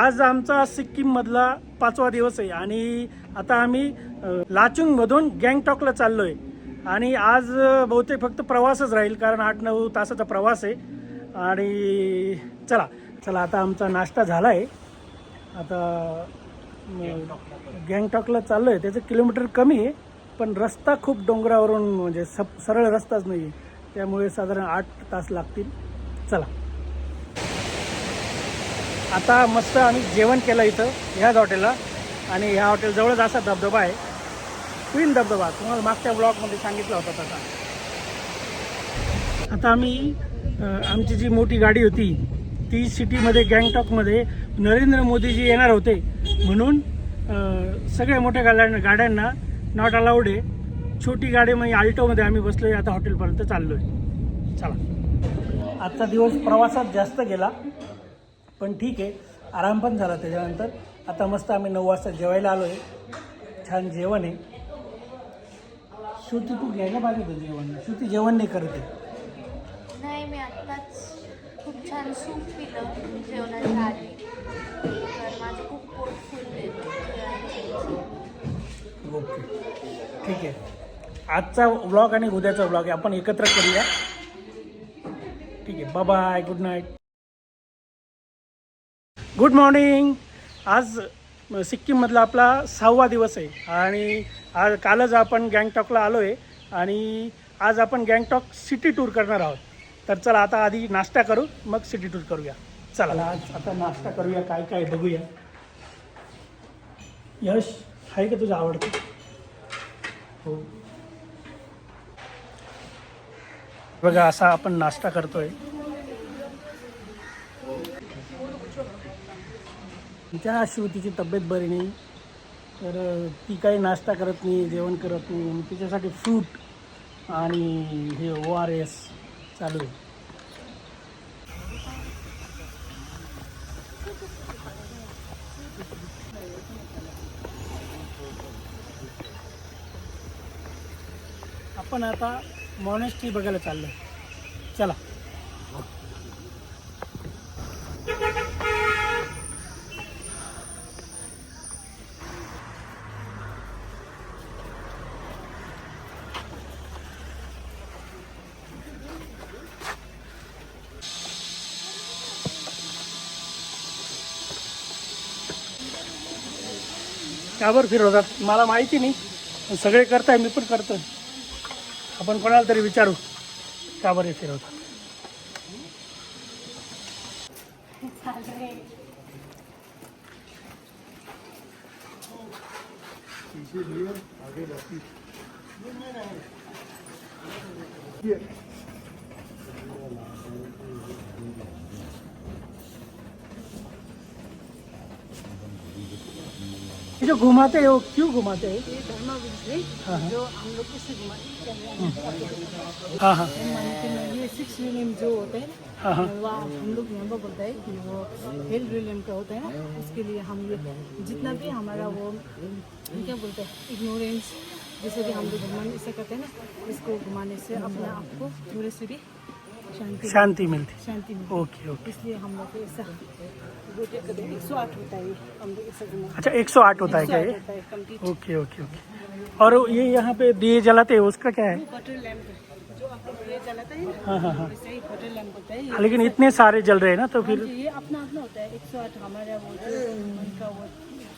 आज आमचा सिक्कीममधला पाचवा दिवस आहे आणि आता आम्ही लाचुंगमधून गँगटॉकला चाललो आहे आणि आज बहुतेक फक्त प्रवासच राहील कारण आठ नऊ तासाचा प्रवास आहे. आणि चला चला आता आमचा नाश्ता झाला आहे आता गँगटॉकला चाललो आहे त्याचं किलोमीटर कमी आहे पण रस्ता खूप डोंगरावरून म्हणजे सप सरळ रस्ताच नाही आहे त्यामुळे साधारण आठ तास लागतील. चला. आता मस्त आम्ही जेवण केलं इथं ह्याच हॉटेलला. आणि ह्या हॉटेल जवळच असा धबधबा आहे. क्वीन धबधबा. तुम्हाला मागच्या ब्लॉगमध्ये सांगितला होता तसा. आता आम्ही आमची जी मोठी गाडी होती ती सिटीमध्ये गँगटॉकमध्ये नरेंद्र मोदीजी येणार होते. म्हणून सगळ्या मोठ्या गाड्या गाड्यांना नॉट अलाउड आहे. छोटी गाडी म्हणजे आल्टोमध्ये आम्ही बसलो आहे आता हॉटेलपर्यंत चाललो आहे चला. आजचा दिवस प्रवासात जास्त गेला. पण ठीक आहे. आराम पण झाला त्याच्यानंतर. आता मस्त आम्ही नऊ वाजता जेवायला आलो आहे छान जेवण आहे. श्रुती तू घ्यायला पाहिजे होतं जेवण? श्रुती जेवण नाही करत आहे. नाही मी आत्ताच खूप छान सूप पिलं जेवणाच्या आधी. तर माझं खूप पोट फुलले ओके. ठीक आहे. आजचा व्लॉग आणि उद्याचा व्लॉग आपण एकत्र करूया. ठीक आहे. Bye good night good morning आज सिक्कीममधला आपला सहावा दिवस आहे आणि आज कालच आपण गँगटॉकला आलो आहे आणि आज आपण गँगटॉक सिटी टूर करणार आहोत. तर चला आता आधी नाश्ता करू मग सिटी टूर करूया. चला आज आता नाश्ता करूया काय काय बघूया. यश आहे का तुझं आवडतं? हो. बघा असा आपण नाश्ता करतोय. तिच्या शिवतीची तब्येत बरी नाही. तर ती काही नाश्ता करत नाही जेवण करत नाही. तिच्यासाठी फ्रूट आणि हे ओ आर एस चालू आहे. आपण आता मॉनेस्ट्री बघायला चाललो चला. त्यावर फिरवतात? मला माहिती नाही. सगळे करताय मी पण करतो आपण कोणाला तरी विचारू का हे फिरवतात. ये जो घुमाते हो? क्यों घुमाते हैं? है हाँ। जो हम लोग इससे घुमाते हाँ हाँ। हैं ये सिक्स रिलियम जो होता है हाँ हाँ। वह हम लोग यहाँ पर बोलता है कि वो हेल रिलियम का होता है ना उसके लिए हम ये जितना भी हमारा वो क्या बोलते हैं इग्नोरेंस जैसे भी हम लोग घुमाने ऐसा करते हैं ना इसको घुमाने से अपने आप को थोड़े से भी शांति शांति मिलती। शांति मिलती। Okay okay. इसलिए हम लोग एक सौ आठ होता है ये, हम लोग ऐसा घुमा अच्छा 108 होता है क्या ये? है ओके ओके ओके। और ये यहाँ पे दिए जलाते हैं उसका क्या है? है। है हाँ हाँ हाँ। ही है। हाँ, लेकिन इतने सारे जल रहे हैं ना तो फिर ये अपना अपना होता है। एक सौ आठ हमारा वो जो उनका वो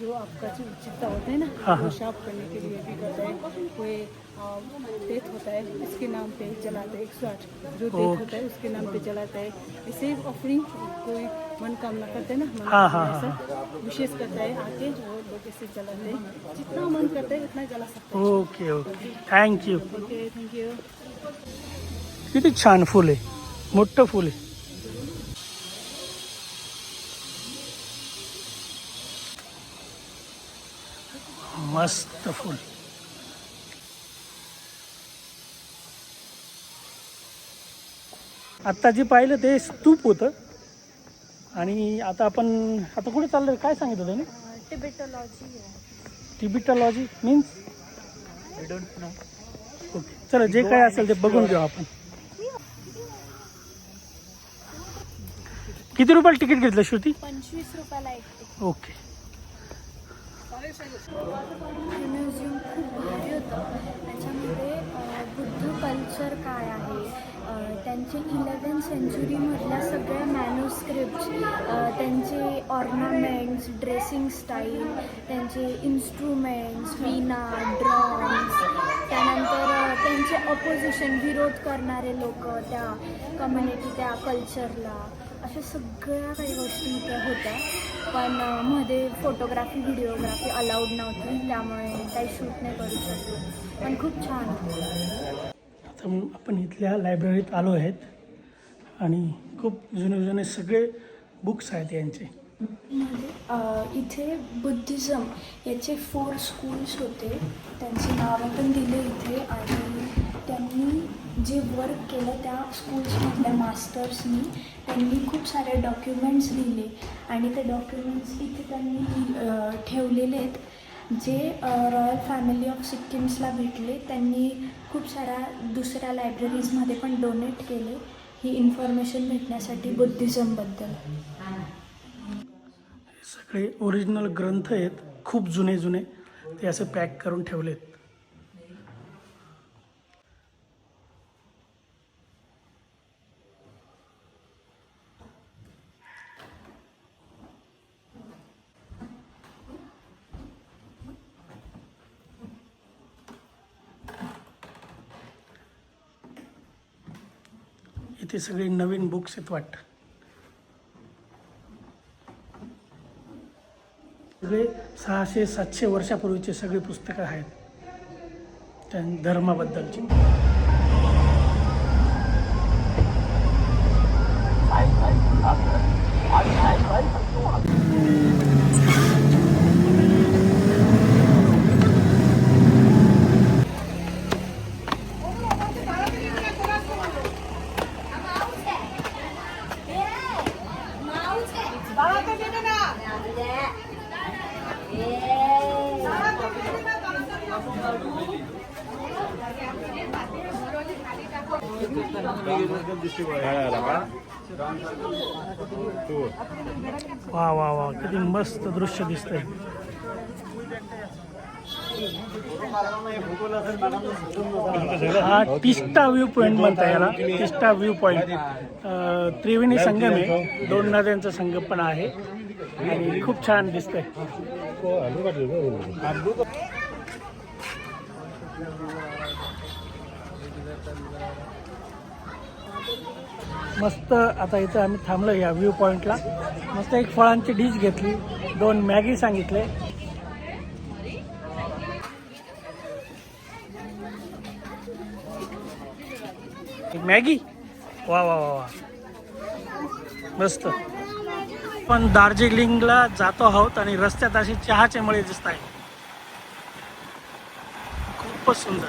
जो आपका जो चित्ता होता है ना हाँ, वो हाँ। साफ़ करने के लिए भी करता है। कोई डेथ होता है उसके नाम पे जलाते हैं एक सौ आठ जो डेथ ओके। होता है उसके नाम पे जलाता है। ही ऑफरिंग कोई मनोकामना करते हैं ना हाँ, हाँ, मनोकामना विशेष करता है आके वो लोग ऐसे जलाते हैं। जितना मन करता है उतना जला सकते हैं। Okay okay thank you okay thank you किती छान फुल आहे. मोठं फुल आहे. मस्त फुल. आत्ता जे पाहिलं ते स्तूप होतं. आणि आता आपण आता कुठे चाललोय? काय सांगितलं त्याने? Tibetology Tibetology means I don't know okay. चला जे काय असेल ते बघून घेऊ आपण. किती रुपयाला तिकीट घेतलं श्रुती? पंचवीस रुपयाला एक ओके. हे म्युझियम खूप भारी होतं. त्याच्यामध्ये बुद्ध कल्चर काय आहे? त्यांचे इलेवन सेंचुरीमधल्या सगळ्या मॅन्युस्क्रिप्ट्स त्यांचे ऑर्नामेंट्स ड्रेसिंग स्टाईल त्यांचे इन्स्ट्रुमेंट्स वीणा ड्रॉम्स त्यानंतर त्यांचे अपोजिशन विरोध करणारे लोक त्या कम्युनिटी त्या कल्चरला अशा सगळ्या काही गोष्टी इथे होत्या. पण मध्ये फोटोग्राफी व्हिडिओग्राफी अलाउड नव्हती. त्यामुळे काही शूट नाही करू शकतो पण खूप छान. होतं तर आपण इथल्या लायब्ररीत आलो आहेत. आणि खूप जुने जुने सगळे बुक्स आहेत यांचे. म्हणजे, इथे बुद्धिझम याचे फोर स्कूल्स होते. त्यांची नावं पण दिले इथे आणि त्यांनी जे वर्क केलं त्या स्कूल्समधल्या मास्टर्सनी त्यांनी खूप सारे डॉक्युमेंट्स लिहिले आणि ते डॉक्युमेंट्स इथे त्यांनी ठेवलेले आहेत. जे रॉयल फॅमिली ऑफ सिक्कीम्सला भेटले त्यांनी खूप साऱ्या दुसऱ्या लायब्ररीजमध्ये पण डोनेट केले. ही इन्फॉर्मेशन भेटण्यासाठी बुद्धिझमबद्दल. सगळे ओरिजिनल ग्रंथ आहेत खूप जुने जुने ते असं पॅक करून ठेवलेत इथे सगळे नवीन बुक्स आहेत वाटतं. सगळे सहाशे सातशे वर्षापूर्वीचे सगळे पुस्तकं आहेत. त्या धर्माबद्दलची. वा वा वा. किती मस्त दृश्य दिसतंय. हा टिस्टा व्ह्यू पॉईंट म्हणता याला. टिस्टा व्ह्यू पॉईंट त्रिवेणी संगम आहे. दोन नद्यांचा संगम पण आहे. आणि खूप छान दिसतंय. मस्त आता इथं आम्ही थांबलो या व्ह्यू पॉईंटला मस्त एक फळांची डिश घेतली. दोन मॅगी सांगितले. मॅगी? वा वा वा वा. मस्त. पण दार्जिलिंगला जातो आहोत आणि रस्त्यात अशी चहाचे मळे दिसत आहे खूपच सुंदर.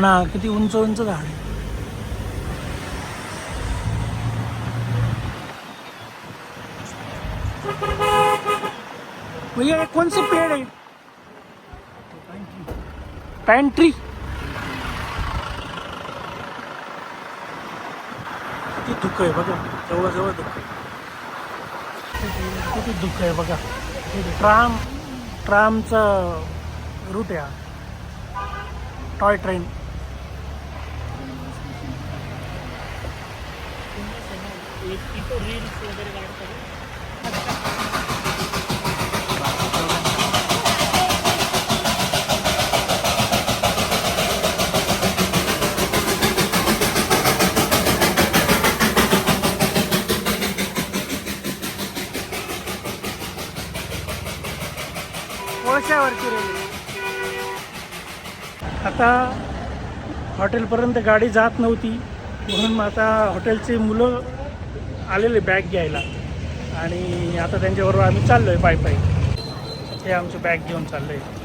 ना किती उंच उंच झाड आहे. भैया ये कौन से पेड़ है पैंट्री किती दुःख आहे बघा. जवळ जवळ दुःख आहे. किती दुःख आहे बघा. ट्राम ट्रामचा रूट आहे टॉय ट्रेन कोळशावरची रेल्वे. आता हॉटेलपर्यंत गाडी जात नव्हती म्हणून आता हॉटेलचे मुलं आलेले बॅग घ्यायला. आणि आता त्यांच्याबरोबर आम्ही चाललो आहे पाय पायी. हे आमची बॅग घेऊन चाललो आहे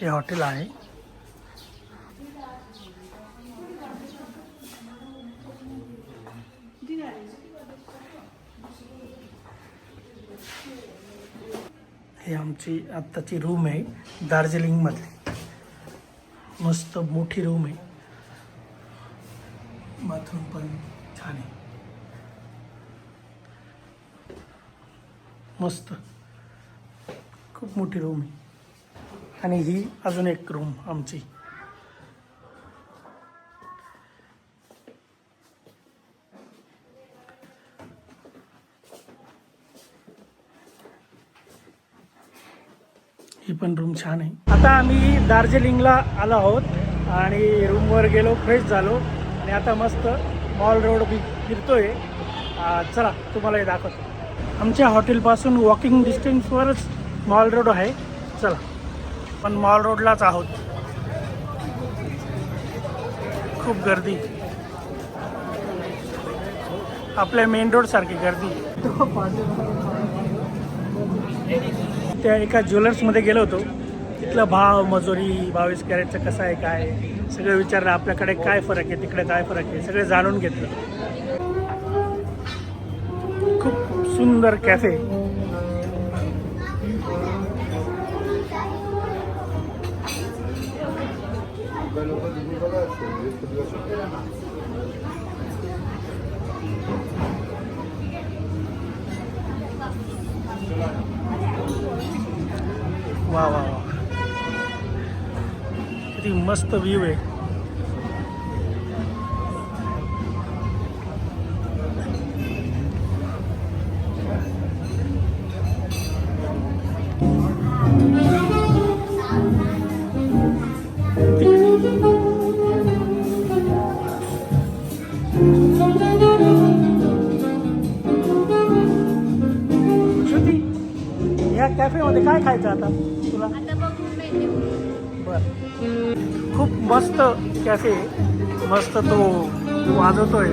हे हॉटेल आहे. हे आमची आत्ताची रूम आहे. दार्जिलिंगमधली. मस्त मोठी रूम आहे. बाथरूम पण छान आहे. मस्त. खूप मोठी रूम आहे. आणि ही अजून एक रूम आमची. ही पण रूम छान आहे. आता आम्ही दार्जिलिंगला आलो आहोत आणि रूमवर गेलो फ्रेश झालो. आणि आता मस्त मॉल रोड बी फिरतोय. चला तुम्हाला हे दाखवतो. आमच्या हॉटेलपासून वॉकिंग डिस्टन्सवरच मॉल रोड आहे. चला पण मॉल रोडलाच आहोत. खूप गर्दी. आपल्या मेन रोड सारखी गर्दी. त्या एका ज्वेलर्समध्ये गेलो होतो. तिथला भाव मजुरी बावीस कॅरेटचं कसं आहे काय सगळं विचारलं आपल्याकडे काय फरक आहे तिकडे काय फरक आहे? सगळे जाणून घेतलं. खूप सुंदर कॅफे. वा वा वा. किती मस्त व्यू है। श्रुती या कॅफेमध्ये काय खायचं आता तुला बर. खूप मस्त कॅफे मस्त तो वाजवतोय.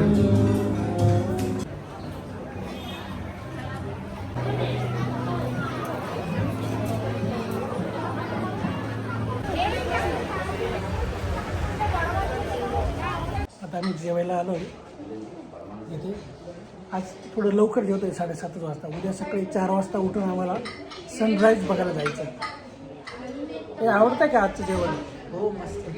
आता आम्ही जेवायला आलोय. इथे. आज थोडं लवकर जेवतोय साडेसातच वाजता. उद्या सकाळी चार वाजता उठून आम्हाला सनराईज बघायला जायचं हे आवडतं का आजचं जेवण हो मस्त